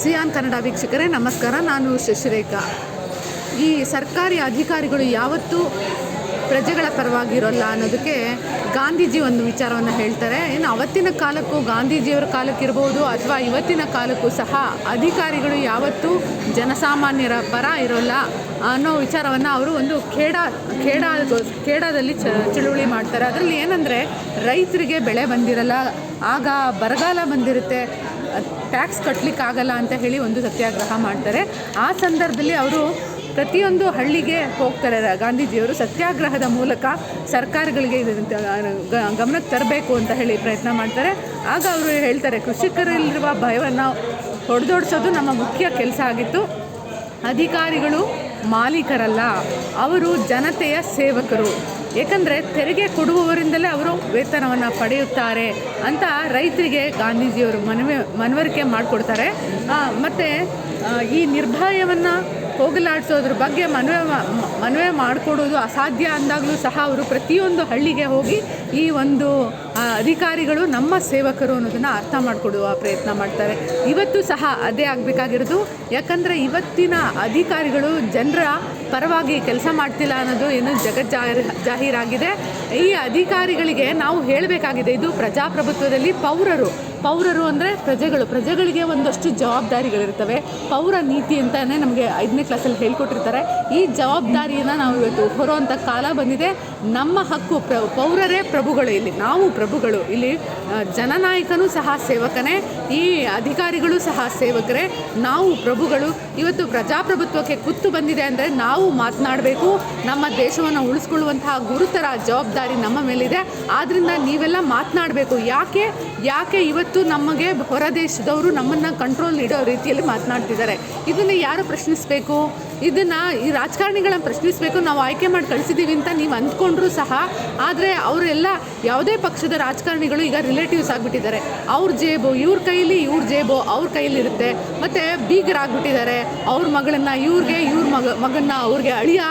Xi'an Kannada ವೀಕ್ಷಕರೇ, ನಮಸ್ಕಾರ. ನಾನು ಶಶಿರೇಖಾ. ಈ ಸರ್ಕಾರಿ ಅಧಿಕಾರಿಗಳು ಯಾವತ್ತೂ ಪ್ರಜೆಗಳ ಪರವಾಗಿರೋಲ್ಲ ಅನ್ನೋದಕ್ಕೆ ಗಾಂಧೀಜಿ ಒಂದು ವಿಚಾರವನ್ನು ಹೇಳ್ತಾರೆ. ಇನ್ನು ಅವತ್ತಿನ ಕಾಲಕ್ಕೂ, ಗಾಂಧೀಜಿಯವರ ಕಾಲಕ್ಕಿರ್ಬೋದು ಅಥವಾ ಇವತ್ತಿನ ಕಾಲಕ್ಕೂ ಸಹ ಅಧಿಕಾರಿಗಳು ಯಾವತ್ತೂ ಜನಸಾಮಾನ್ಯರ ಪರ ಇರೋಲ್ಲ ಅನ್ನೋ ವಿಚಾರವನ್ನು ಅವರು ಒಂದು ಖೇಡ ಖೇಡ, ಖೇಡದಲ್ಲಿ ಚಳುವಳಿ ಮಾಡ್ತಾರೆ. ಅದರಲ್ಲಿ ಏನಂದರೆ ರೈತರಿಗೆ ಬೆಳೆ ಬಂದಿರಲ್ಲ, ಆಗ ಬರಗಾಲ ಬಂದಿರುತ್ತೆ. ಟ್ಯಾಕ್ಸ್ ಕಟ್ಟಲಿಕ್ಕಾಗಲ್ಲ ಅಂತ ಹೇಳಿ ಒಂದು ಸತ್ಯಾಗ್ರಹ ಮಾಡ್ತಾರೆ. ಆ ಸಂದರ್ಭದಲ್ಲಿ ಅವರು ಪ್ರತಿಯೊಂದು ಹಳ್ಳಿಗೆ ಹೋಗ್ತಾರೆ. ಗಾಂಧೀಜಿಯವರು ಸತ್ಯಾಗ್ರಹದ ಮೂಲಕ ಸರ್ಕಾರಗಳಿಗೆ ಗಮನಕ್ಕೆ ತರಬೇಕು ಅಂತ ಹೇಳಿ ಪ್ರಯತ್ನ ಮಾಡ್ತಾರೆ. ಆಗ ಅವರು ಹೇಳ್ತಾರೆ ಕೃಷಿಕರಲ್ಲಿರುವ ಭಯವನ್ನು ಹೊಡೆದೋಡಿಸೋದು ನಮ್ಮ ಮುಖ್ಯ ಕೆಲಸ ಆಗಿತ್ತು. ಅಧಿಕಾರಿಗಳು ಮಾಲೀಕರಲ್ಲ, ಅವರು ಜನತೆಯ ಸೇವಕರು. ಏಕೆಂದರೆ ತೆರಿಗೆ ಕೊಡುವವರಿಂದಲೇ ಅವರು ವೇತನವನ್ನು ಪಡೆಯುತ್ತಾರೆ ಅಂತ ರೈತರಿಗೆ ಗಾಂಧೀಜಿಯವರು ಮನವಿ ಮನವರಿಕೆ ಮಾಡಿಕೊಡ್ತಾರೆ. ಮತ್ತು ಈ ನಿರ್ಭಯವನ್ನು ಹೋಗಲಾಡಿಸೋದ್ರ ಬಗ್ಗೆ ಮನವಿ ಮನವಿ ಮಾಡಿಕೊಡೋದು ಅಸಾಧ್ಯ ಅಂದಾಗಲೂ ಸಹ ಅವರು ಪ್ರತಿಯೊಂದು ಹಳ್ಳಿಗೆ ಹೋಗಿ ಈ ಒಂದು ಅಧಿಕಾರಿಗಳು ನಮ್ಮ ಸೇವಕರು ಅನ್ನೋದನ್ನು ಅರ್ಥ ಮಾಡಿಕೊಡುವ ಪ್ರಯತ್ನ ಮಾಡ್ತಾರೆ. ಇವತ್ತು ಸಹ ಅದೇ ಆಗಬೇಕಾಗಿರೋದು. ಯಾಕಂದರೆ ಇವತ್ತಿನ ಅಧಿಕಾರಿಗಳು ಜನರ ಪರವಾಗಿ ಕೆಲಸ ಮಾಡ್ತಿಲ್ಲ ಅನ್ನೋದು ಏನು ಜಗತ್ ಜಾಹಿರ್, ಜಾಹೀರಾಗಿದೆ. ಈ ಅಧಿಕಾರಿಗಳಿಗೆ ನಾವು ಹೇಳಬೇಕಾಗಿದೆ, ಇದು ಪ್ರಜಾಪ್ರಭುತ್ವದಲ್ಲಿ ಪೌರರು. ಪೌರರು ಅಂದರೆ ಪ್ರಜೆಗಳು. ಪ್ರಜೆಗಳಿಗೆ ಒಂದಷ್ಟು ಜವಾಬ್ದಾರಿಗಳಿರ್ತವೆ. ಪೌರ ನೀತಿ ಅಂತಲೇ ನಮಗೆ ಐದನೇ ಕ್ಲಾಸಲ್ಲಿ ಹೇಳ್ಕೊಟ್ಟಿರ್ತಾರೆ, ಈ ಜವಾಬ್ದಾರಿಯನ್ನು ನಾವು ಇವತ್ತು ಹೊರುವಂಥ ಕಾಲ ಬಂದಿದೆ. ನಮ್ಮ ಹಕ್ಕು ಪ್ರ, ಪೌರರೇ ಪ್ರಭುಗಳು ಇಲ್ಲಿ, ನಾವು ಪ್ರಭುಗಳು. ಇಲ್ಲಿ ಜನನಾಯಕನೂ ಸಹ ಸೇವಕನೇ, ಈ ಅಧಿಕಾರಿಗಳು ಸಹ ಸೇವಕರೇ, ನಾವು ಪ್ರಭುಗಳು. ಇವತ್ತು ಪ್ರಜಾಪ್ರಭುತ್ವಕ್ಕೆ ಕುತ್ತು ಬಂದಿದೆ ಅಂದರೆ ನಾವು ಮಾತನಾಡಬೇಕು. ನಮ್ಮ ದೇಶವನ್ನು ಉಳಿಸ್ಕೊಳ್ಳುವಂತಹ ಗುರುತರ ಜವಾಬ್ದಾರಿ ನಮ್ಮ ಮೇಲಿದೆ. ಆದ್ದರಿಂದ ನೀವೆಲ್ಲ ಮಾತನಾಡಬೇಕು. ಯಾಕೆ? ಯಾಕೆ ಇವತ್ತು ನಮಗೆ ಹೊರದೇಶದವರು ನಮ್ಮನ್ನು ಕಂಟ್ರೋಲ್ ಇಡೋ ರೀತಿಯಲ್ಲಿ ಮಾತನಾಡ್ತಿದ್ದಾರೆ? ಇದನ್ನು ಯಾರು ಪ್ರಶ್ನಿಸಬೇಕು? ficou ಇದನ್ನು ಈ ರಾಜಕಾರಣಿಗಳನ್ನು ಪ್ರಶ್ನಿಸಬೇಕು, ನಾವು ಆಯ್ಕೆ ಮಾಡಿ ಕಳಿಸಿದ್ದೀವಿ ಅಂತ ನೀವು ಅಂದ್ಕೊಂಡ್ರೂ ಸಹ, ಆದರೆ ಅವರೆಲ್ಲ ಯಾವುದೇ ಪಕ್ಷದ ರಾಜಕಾರಣಿಗಳು ಈಗ ರಿಲೇಟಿವ್ಸ್ ಆಗಿಬಿಟ್ಟಿದ್ದಾರೆ. ಅವ್ರ ಜೇಬು, ಇವ್ರ ಕೈಲಿ ಇವ್ರ ಜೇಬು, ಅವ್ರ ಕೈಲಿರುತ್ತೆ. ಮತ್ತು ಬೀಗರಾಗ್ಬಿಟ್ಟಿದ್ದಾರೆ ಅವ್ರ ಮಗಳನ್ನು ಇವ್ರಿಗೆ, ಇವ್ರ ಮಗ, ಮಗನ್ನ ಅವ್ರಿಗೆ ಅಳಿಯ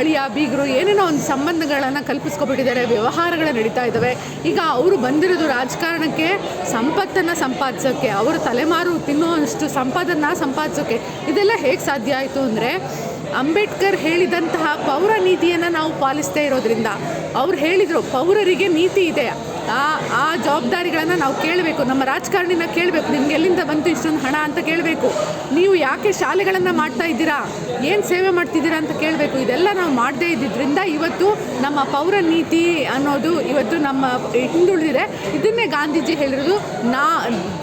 ಅಳಿಯ, ಬೀಗರು, ಏನೇನೋ ಒಂದು ಸಂಬಂಧಗಳನ್ನು ಕಲ್ಪಿಸ್ಕೊಬಿಟ್ಟಿದ್ದಾರೆ, ವ್ಯವಹಾರಗಳು ನಡೀತಾ ಇದ್ದಾವೆ ಈಗ ಅವರು ಬಂದಿರೋದು ರಾಜಕಾರಣಕ್ಕೆ ಸಂಪತ್ತನ್ನು ಸಂಪಾದಿಸೋಕ್ಕೆ ಅವರು ತಲೆಮಾರು ತಿನ್ನುವಷ್ಟು ಸಂಪಾದನ ಸಂಪಾದಿಸೋಕ್ಕೆ ಇದೆಲ್ಲ ಹೇಗೆ ಸಾಧ್ಯ ಆಯಿತು ಅಂದರೆ ಅಂಬೇಡ್ಕರ್ ಹೇಳಿದಂತಹ ಪೌರ ನೀತಿಯನ್ನು ನಾವು ಪಾಲಿಸ್ತಾ ಇರೋದ್ರಿಂದ ಅವ್ರು ಹೇಳಿದರು, ಪೌರರಿಗೆ ನೀತಿ ಇದೆ. ಆ ಆ ಜವಾಬ್ದಾರಿಗಳನ್ನು ನಾವು ಕೇಳಬೇಕು. ನಮ್ಮ ರಾಜಕಾರಣಿನ ಕೇಳಬೇಕು. ನಿಮ್ಗೆ ಎಲ್ಲಿಂದ ಬಂತು ಇಷ್ಟೊಂದು ಹಣ ಅಂತ ಕೇಳಬೇಕು. ನೀವು ಯಾಕೆ ಶಾಲೆಗಳನ್ನು ಮಾಡ್ತಾ ಇದ್ದೀರಾ? ಏನು ಸೇವೆ ಮಾಡ್ತಿದ್ದೀರಾ ಅಂತ ಕೇಳಬೇಕು. ಇದೆಲ್ಲ ನಾವು ಮಾಡದೇ ಇದ್ದಿದ್ದರಿಂದ ಇವತ್ತು ನಮ್ಮ ಪೌರ ನೀತಿ ಅನ್ನೋದು ಇವತ್ತು ನಮ್ಮ ಹಿಂದುಳಿದಿದೆ. ಇದನ್ನೇ ಗಾಂಧೀಜಿ ಹೇಳಿರೋದು. ನಾ,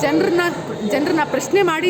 ಜನರನ್ನ ಜನರನ್ನ ಪ್ರಶ್ನೆ ಮಾಡಿ